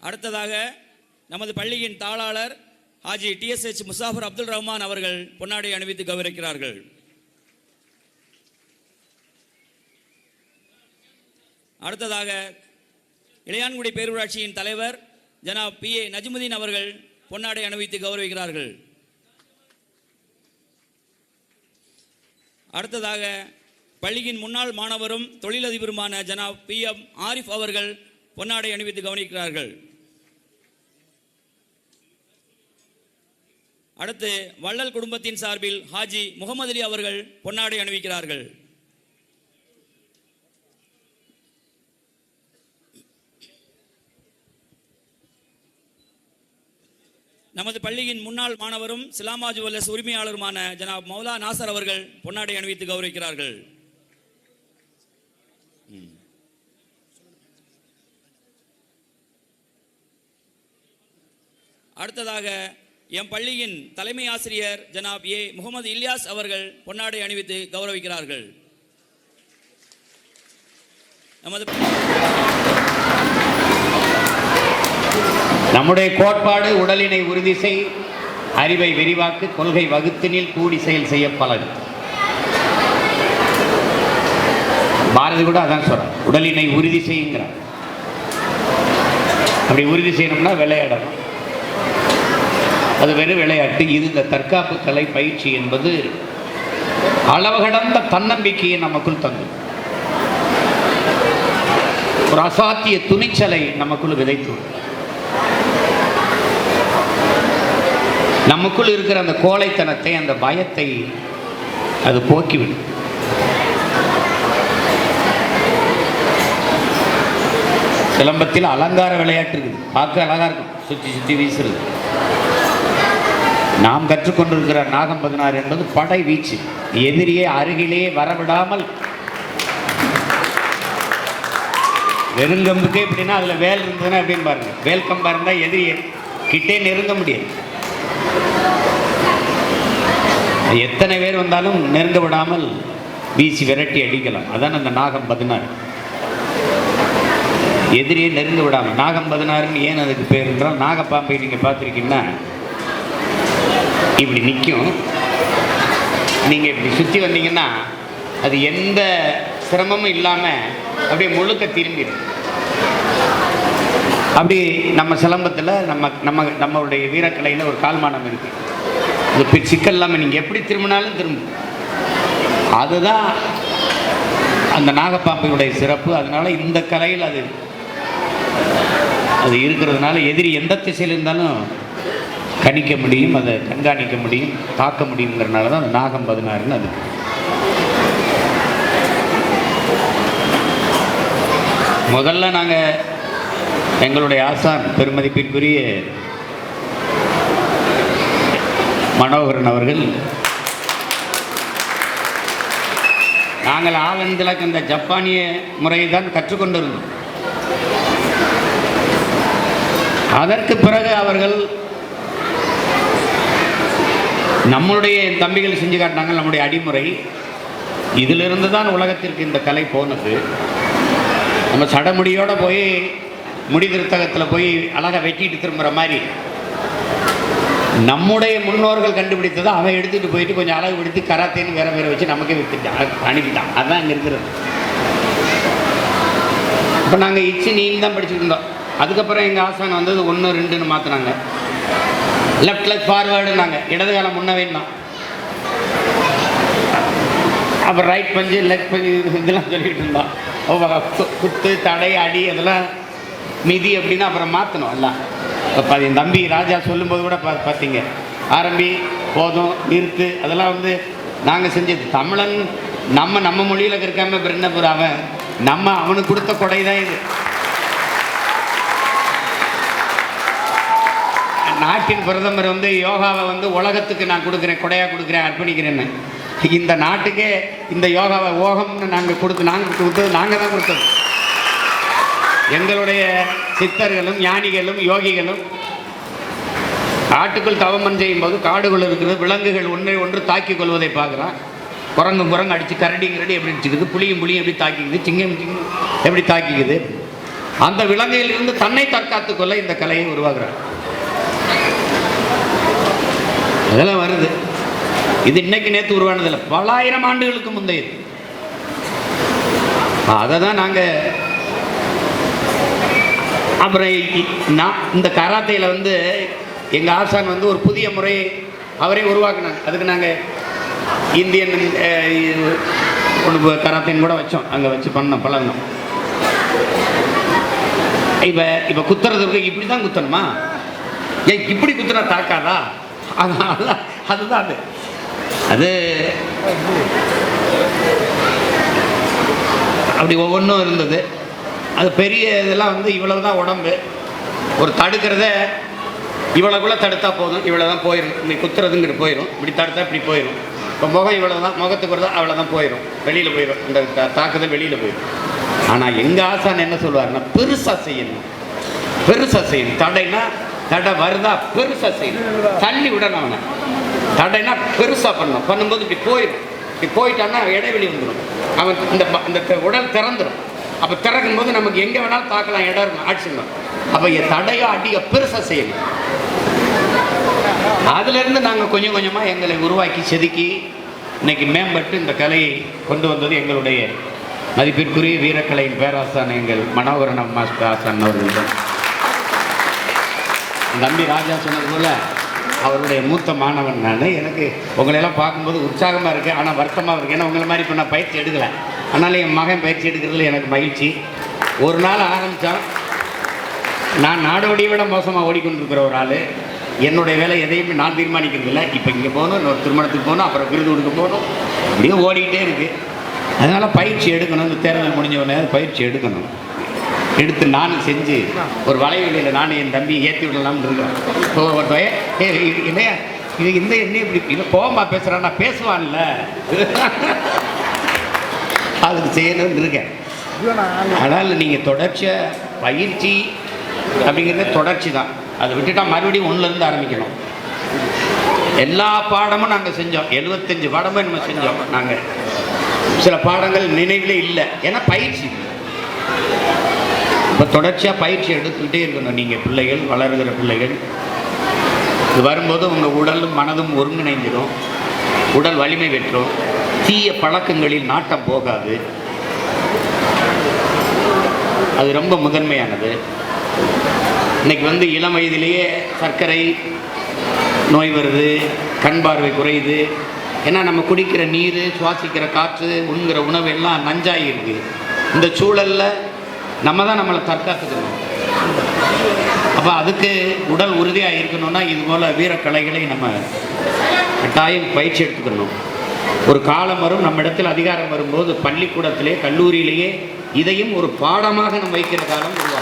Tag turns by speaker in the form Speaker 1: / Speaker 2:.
Speaker 1: அடுத்ததாக நமது பள்ளியின் தாளாளர் ஹாஜி டிஎஸ்ஹெச் முசாஃபர் அப்துல் ரஹ்மான் அவர்கள் பொன்னாடை அணிவித்து கௌரவிக்கிறார்கள். அடுத்ததாக இளையான்குடி பேரூராட்சியின் தலைவர் ஜனாப் பி ஏ நஜ்முதீன் அவர்கள் பொன்னாடை அணிவித்து கௌரவிக்கிறார்கள். அடுத்ததாக பள்ளியின் முன்னாள் மாணவரும் தொழிலதிபருமான ஜனாப் பி எம் ஆரிஃப் அவர்கள் பொன்னாடை அணிவித்து கவனிக்கிறார்கள். அடுத்து வள்ளல் குடும்பத்தின் சார்பில் ஹாஜி முகமது அலி அவர்கள் பொன்னாடை அணிவிக்கிறார்கள். நமது பள்ளியின் முன்னாள் மாணவரும் சிலாமா ஜுவல்லர்ஸ் உரிமையாளருமான ஜனாப் மௌலா நாசர் அவர்கள் பொன்னாடை அணிவித்து கௌரவிக்கிறார்கள். அடுத்ததாக எம் பள்ளியின் தலைமை ஆசிரியர் ஜனாப் ஏ. முகமது இல்யாஸ் அவர்கள் பொன்னாடை அணிவித்து கௌரவிக்கிறார்கள். நமது
Speaker 2: நம்முடைய கோட்பாடு உடலினை உறுதி செய் அறிவை விரிவாக்கு கொள்கை வகுத்தினில் கூடி செயல் செய்ய பலன். பாரதி கூட அதான் சொல்றார் உடலினை உறுதி செய்யுங்கிறார் அப்படி உறுதி செய்யணும்னா விளையாடணும். அது வெறும் விளையாட்டு. இது இந்த தற்காப்பு கலை பயிற்சி என்பது அளவு கடந்த தன்னம்பிக்கையை நமக்குள் தந்து ஒரு அசாத்திய துணிச்சலை நமக்குள் விதைத்து நமக்குள் இருக்கிற அந்த கோழைத்தனத்தை அந்த பயத்தை அது போக்கிவிடும். சிலம்பத்தில் அலங்கார விளையாட்டு இருக்குது. பார்க்க அழகா இருக்கும். சுற்றி சுற்றி வீசுறது. நாம் கற்றுக்கொண்டிருக்கிற நாகம் பதினாறு என்பது படை வீச்சு. எதிரியை அருகிலே வரவிடாமல். நெருங்கம்புக்கே எப்படின்னா அதில் வேல் இருந்ததுன்னா அப்படின்னு பாருங்க. வேல் கம்பா இருந்தால் எதிரியை கிட்டே நெருங்க முடியாது. எத்தனை பேர் வந்தாலும் நெருங்க விடாமல் வீசி விரட்டி அடிக்கலாம். அதான் அந்த நாகம் பதினாறு. எதிரியை நெருங்க விடாமல். நாகம் பதினாறுன்னு ஏன் அதுக்கு பேர் என்றால் நாகப்பாம்பை நீங்கள் பார்த்துருக்கீங்கன்னா இப்படி நிற்கும் நீங்கள் இப்படி சுற்றி வந்தீங்கன்னா அது எந்த சிரமமும் இல்லாமல் அப்படியே முழுக்க திரும்பிடும். அப்படி நம்ம சிலம்பத்தில் நம்ம நம்ம நம்மளுடைய வீரக்கலையில் ஒரு கால்மானம் இருக்குது இந்த சிக்கல் இல்லாமல் நீங்கள் எப்படி திரும்பினாலும் திரும்பும். அதுதான் அந்த நாகப்பாம்பையுடைய சிறப்பு. அதனால இந்த கலையில் அது அது இருக்கிறதுனால எதிரி எந்த திசையில் இருந்தாலும் கணிக்க முடியும் அதை கண்காணிக்க முடியும் தாக்க முடியுங்கிறனால தான் அந்த நாகம் பதினாறுன்னு அது. முதல்ல நாங்கள் எங்களுடைய ஆசான் பெருமதிப்பிற்குரிய மனோகரன் அவர்கள் நாங்கள் ஆலந்திலக்கு இந்த ஜப்பானிய முறையை தான் கற்றுக்கொண்டிருந்தோம். அதற்கு பிறகு அவர்கள் நம்மளுடைய தம்பிகள் செஞ்சு காட்டினாங்க நம்முடைய அடிமுறை. இதிலிருந்து தான் உலகத்திற்கு இந்த கலை போனது. நம்ம சடமுடியோடு போய் முடி திருத்தகத்தில் போய் அழகாக வெட்டிட்டு திரும்புகிற மாதிரி. நம்முடைய முன்னோர்கள் கண்டுபிடித்ததை அவன் எடுத்துகிட்டு போயிட்டு கொஞ்சம் அழகு விடுத்து கராத்தேன்னு வேற வேற வச்சு நமக்கே வித்துட்டான் அனுப்பிட்டான் அதுதான் இங்கே இருக்கிறது. இப்போ நாங்கள் இச்சு நீன்னு தான் படிச்சுட்டு இருந்தோம். அதுக்கப்புறம் எங்கள் ஆசான் வந்தது ஒன்று ரெண்டுன்னு மாற்றினாங்க லெஃப்ட் லெக் ஃபார்வேர்டுனாங்க இடது காலம் முன்ன வேணும் அப்புறம் ரைட் பஞ்சு லெக் பஞ்சு இதெல்லாம் சொல்லிட்டு இருந்தோம் குத்து தடை அடி அதெல்லாம் மிதி அப்படின்னா அப்புறம் மாற்றணும் எல்லாம். இப்போ என் தம்பி ராஜா சொல்லும்போது கூட பா பார்த்தீங்க ஆரம்பி போதும் நிறுத்து அதெல்லாம் வந்து நாங்கள் செஞ்சது. தமிழன் நம்ம நம்ம மொழியில் இருக்காம அப்புறம் அவன் நம்ம அவனுக்கு கொடுத்த கொடை தான் இது. நாட்டின் பிரதமர் வந்து யோகாவை வந்து உலகத்துக்கு நான் கொடுக்குறேன் கொடையாக கொடுக்குறேன் அர்ப்பணிக்கிறேன்னு. இந்த நாட்டுக்கே இந்த யோகாவை ஓகம்னு நாங்கள் கொடுத்து நாங்கள் கொடுத்தது நாங்கள் தான் கொடுத்தது. எங்களுடைய சித்தர்களும் ஞானிகளும் யோகிகளும் காட்டுக்குள் தவமன் செய்யும் போது காடுகள் இருக்கிறது விலங்குகள் ஒன்றை ஒன்று தாக்கிக் கொள்வதை பார்க்குறான் குரங்கு குரங்கு அடித்து கரடி கரடி எப்படி அடிச்சுக்குது புளியும் புளியும் எப்படி தாக்கிக்குது சிங்கம் சிங்கம் எப்படி தாக்கிக்குது. அந்த விலங்கையிலிருந்து தன்னை தற்காத்துக்கொள்ள இந்த கலையை உருவாகிறார் அதெல்லாம் வருது. இது இன்னைக்கு நேற்று உருவானதில்லை பலாயிரம் ஆண்டுகளுக்கு முந்தையது. அதை தான் நாங்கள் அப்புறம் நான் இந்த கராத்தையில் வந்து எங்கள் ஆசான் வந்து ஒரு புதிய முறை அவரே உருவாக்குனாங்க. அதுக்கு நாங்கள் இந்தியன் ஒன்று கராத்தைன்னு கூட வச்சோம். அங்கே வச்சு பண்ணோம் பழகினோம் இப்போ இப்போ குத்துறதுக்கு இப்படி தான் குத்தணுமா? ஏன் இப்படி குத்துனா தாக்காதா? அதனால அதுதான். அது அது அப்படி ஒவ்வொன்றும் இருந்தது. அது பெரிய இதெல்லாம் வந்து இவ்வளவு தான் உடம்பு. ஒரு தடுக்கிறத இவ்வளோக்குள்ளே தடுத்தா போதும். இவ்வளோ தான் போயிடும் இப்படி குத்துறதுங்கிட்டு போயிடும் இப்படி தடுத்தா இப்படி போயிடும் இப்போ முகம் இவ்வளோ தான் முகத்துக்கு வருதா அவ்வளோ தான் போயிடும் வெளியில் போயிடும் இந்த தாக்குதல் வெளியில் போயிடும் ஆனால் எங்கள் ஆசான் என்ன சொல்லுவாருன்னா பெருசாக செய்யணும். பெருசாக செய்யணும். தடைனா தடை வருதா? பெருசாக செய்யணும். தள்ளி விடணும் அவனை. தடைனா பெருசாக பண்ணணும். பண்ணும்போது இப்படி போயிடும். இப்படி போயிட்டான்னா இடைவெளி வந்துடும். அவன் இந்த இந்த உடல் திறந்துடும். அப்போ திறக்கும் போது நமக்கு எங்கே வேணாலும் பார்க்கலாம் இடம் இருக்கும் ஆட்சிணும் அப்போ தடையோ அடியோ பெருசாக செய்யணும். அதுலேருந்து நாங்கள் கொஞ்சம் கொஞ்சமாக எங்களை உருவாக்கி செதுக்கி இன்னைக்கு மேம்பட்டு இந்த கலையை கொண்டு வந்தது எங்களுடைய மதிப்பிற்குரிய வீரக்கலையின் பேராசான் எங்கள் மனோகரன் மாஸ்டர் ஆசான் அவர்கள் தான். தம்பி ராஜா சொன்னது போல அவருடைய மூத்த மாணவன் நான். எனக்கு உங்களையெல்லாம் பார்க்கும்போது உற்சாகமாக இருக்குது ஆனால் வருத்தமாக இருக்குது ஏன்னா உங்களை மாதிரி இப்போ நான் பயிற்சி எடுக்கலை. அதனால் என் மகன் பயிற்சி எடுக்கிறதுல எனக்கு மகிழ்ச்சி. ஒரு நாள் ஆரம்பித்தான் நான் நாடோடியை விட மோசமாக ஓடிக்கொண்டிருக்கிற ஒரு ஆள். என்னுடைய வேலை எதையுமே நான் தீர்மானிக்கிறது இல்லை. இப்போ இங்கே போகணும் இன்னொரு திருமணத்துக்கு போகணும் அப்புறம் விருது கொடுக்க போகணும். அப்படியே ஓடிக்கிட்டே இருக்குது அதனால் பயிற்சி எடுக்கணும். இந்த தேர்தல் முடிஞ்ச உடனே பயிற்சி எடுக்கணும். எடுத்து நானும் செஞ்சு ஒரு வலைவெளியில் நானும் என் தம்பி ஏற்றி விடலாம்னு இருக்கேன் இப்போ ஏ இது இந்த என்ன இப்படி இல்லை கோபமாக பேசுகிறான் நான் பேசுவான்ல? அதுக்கு செய்யணும்னு இருக்கேன். ஆனால் நீங்கள் தொடர்ச்சியாக பயிற்சி அப்படிங்கிறது தொடர்ச்சி தான். அதை விட்டுட்டா மறுபடியும் ஒன்றுலேருந்து ஆரம்பிக்கணும். எல்லா பாடமும் நாங்கள் செஞ்சோம். எழுபத்தஞ்சு பாடமும் நம்ம செஞ்சோம். நாங்கள் சில பாடங்கள் நினைவிலே இல்லை. ஏன்னா பயிற்சி. இப்போ தொடர்ச்சியாக பயிற்சி எடுத்துக்கிட்டே இருக்கணும் நீங்கள் பிள்ளைகள் வளர்கிற பிள்ளைகள். இது வரும்போது உங்கள் உடலும் மனதும் ஒருங்கிணைந்திடும் உடல் வலிமை பெற்றும். தீய பழக்கங்களில் நாட்டம் போகாது. அது ரொம்ப முதன்மையானது. இன்னைக்கு வந்து இளம் வயதிலேயே சர்க்கரை நோய் வருது கண் பார்வை குறையுது. ஏன்னா நம்ம குடிக்கிற நீர் சுவாசிக்கிற காற்று உண்கிற உணவு எல்லாம் நஞ்சாகிருக்கு இந்த சூழலில் நம்ம தான் நம்மளை தற்காத்துக்கணும். அப்போ அதுக்கு உடல் உறுதியாக இருக்கணும்னா இது போல் வீரக்கலைகளை நம்ம கட்டாயம் பயிற்சி எடுத்துக்கணும். ஒரு காலம் வரும் நம்ம இடத்தில் அதிகாரம் வரும்போது பள்ளிக்கூடத்திலே கல்லூரியிலேயே இதையும் ஒரு பாடமாக நம்ம வைக்கிற காலம் உருவாகும்.